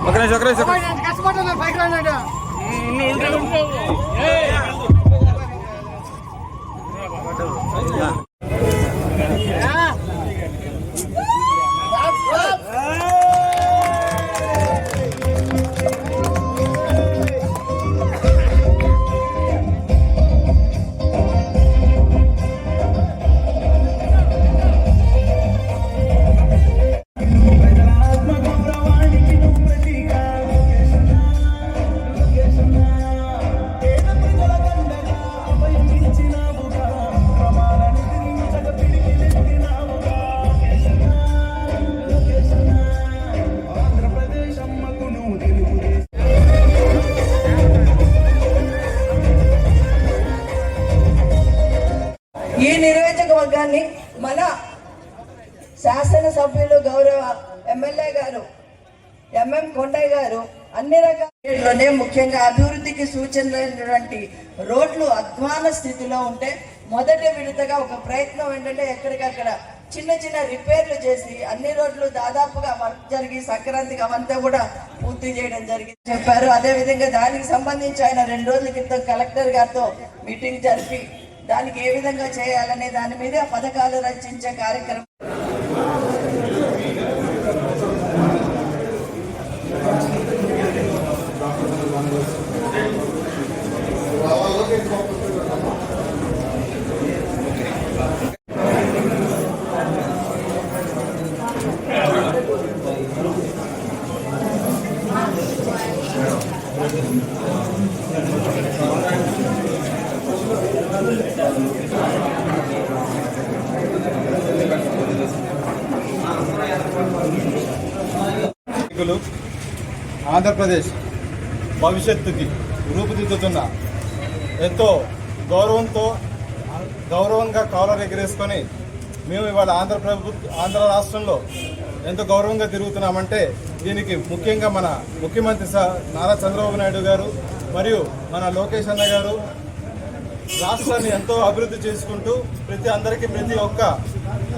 ఒక నిమిషం ఒక నిమిషం కష్టపడుతున్నా పైకి రానాడు ఈ నియోజకవర్గాన్ని మన శాసనసభ్యులు గౌరవ ఎమ్మెల్యే గారు ఎంఎం కొండయ్య గారు అన్ని రకాలలోనే ముఖ్యంగా అభివృద్ధికి సూచనలైనటువంటి రోడ్లు అధ్వాన స్థితిలో ఉంటే మొదటి విడతగా ఒక ప్రయత్నం ఏంటంటే ఎక్కడికక్కడ చిన్న చిన్న రిపేర్లు చేసి అన్ని రోడ్లు దాదాపుగా వర్క్ జరిగి సంక్రాంతికి అవంతా కూడా పూర్తి చేయడం జరిగింది చెప్పారు. అదే విధంగా దానికి సంబంధించి ఆయన రెండు రోజుల క్రితం కలెక్టర్ గారితో మీటింగ్ జరిపి దానికి ఏ విధంగా చేయాలనే దాని మీద పథకాలు రచించే కార్యక్రమం. నాయకులు ఆంధ్రప్రదేశ్ భవిష్యత్తుకి రూపుదిద్దుతున్న ఎంతో గౌరవంతో గౌరవంగా కాలర్ ఎగరేసుకొని మేము ఇవాళ ఆంధ్ర ప్రభుత్వ ఆంధ్ర రాష్ట్రంలో ఎంతో గౌరవంగా తిరుగుతున్నామంటే దీనికి ముఖ్యంగా మన ముఖ్యమంత్రి స- నారా చంద్రబాబు నాయుడు గారు మరియు మన లోకేష్ అన్న గారు రాష్ట్రాన్ని ఎంతో అభివృద్ధి చేసుకుంటూ ప్రతి అందరికీ ప్రతి ఒక్క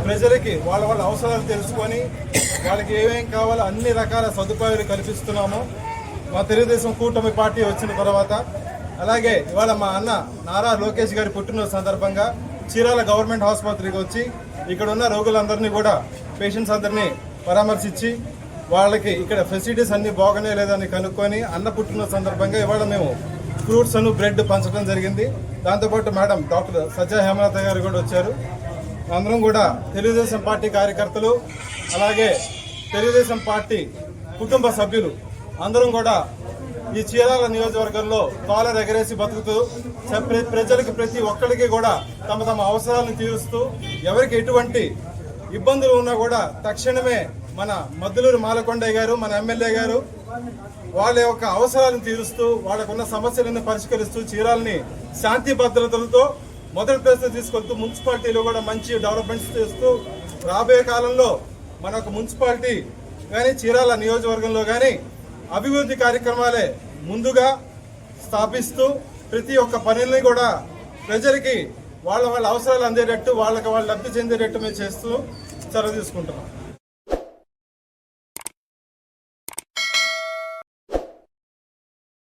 ప్రజలకి వాళ్ళ వాళ్ళ అవసరాలు తెలుసుకొని వాళ్ళకి ఏమేం కావాలో అన్ని రకాల సదుపాయాలు కల్పిస్తున్నాము. మా తెలుగుదేశం కూటమి పార్టీ వచ్చిన తర్వాత అలాగే ఇవాళ మా అన్న నారా లోకేష్ గారి పుట్టినరోజు సందర్భంగా చీరాల గవర్నమెంట్ ఆసుపత్రికి వచ్చి ఇక్కడ ఉన్న రోగులందరినీ కూడా పేషెంట్స్ అందరినీ పరామర్శించి వాళ్ళకి ఇక్కడ ఫెసిలిటీస్ అన్నీ బాగానే లేదని కనుక్కొని అన్న పుట్టినరోజు సందర్భంగా ఇవాళ మేము ఫ్రూట్స్ అను బ్రెడ్ పంచడం జరిగింది. దాంతోపాటు మేడం డాక్టర్ సజ్జా హేమలత గారు కూడా వచ్చారు. అందరం కూడా తెలుగుదేశం పార్టీ కార్యకర్తలు అలాగే తెలుగుదేశం పార్టీ కుటుంబ సభ్యులు అందరం కూడా ఈ చీరాల నియోజకవర్గంలో కాలర్ ఎగరేసి బతుకుతూ ప్రజలకు ప్రతి ఒక్కరికి కూడా తమ తమ అవసరాలను తీరుస్తూ ఎవరికి ఎటువంటి ఇబ్బందులు ఉన్నా కూడా తక్షణమే మన మద్దులూరు మాలకొండయ్య గారు మన ఎమ్మెల్యే గారు వాళ్ళ యొక్క అవసరాలను తీరుస్తూ వాళ్ళకున్న సమస్యలను పరిష్కరిస్తూ చీరాలని శాంతి భద్రతలతో మొదటి ప్లేస్ తీసుకొస్తూ మున్సిపాలిటీలో కూడా మంచి డెవలప్మెంట్స్ చేస్తూ రాబోయే కాలంలో మన యొక్క మున్సిపాలిటీ కానీ చీరాల నియోజకవర్గంలో కానీ అభివృద్ధి కార్యక్రమాలే ముందుగా స్థాపిస్తూ ప్రతి ఒక్క పనుల్ని కూడా ప్రజలకి వాళ్ళ వాళ్ళ అవసరాలు అందేటట్టు వాళ్ళకి వాళ్ళు లబ్ధి చెందేటట్టు మేము చేస్తూ చొరవ తీసుకుంటున్నాం.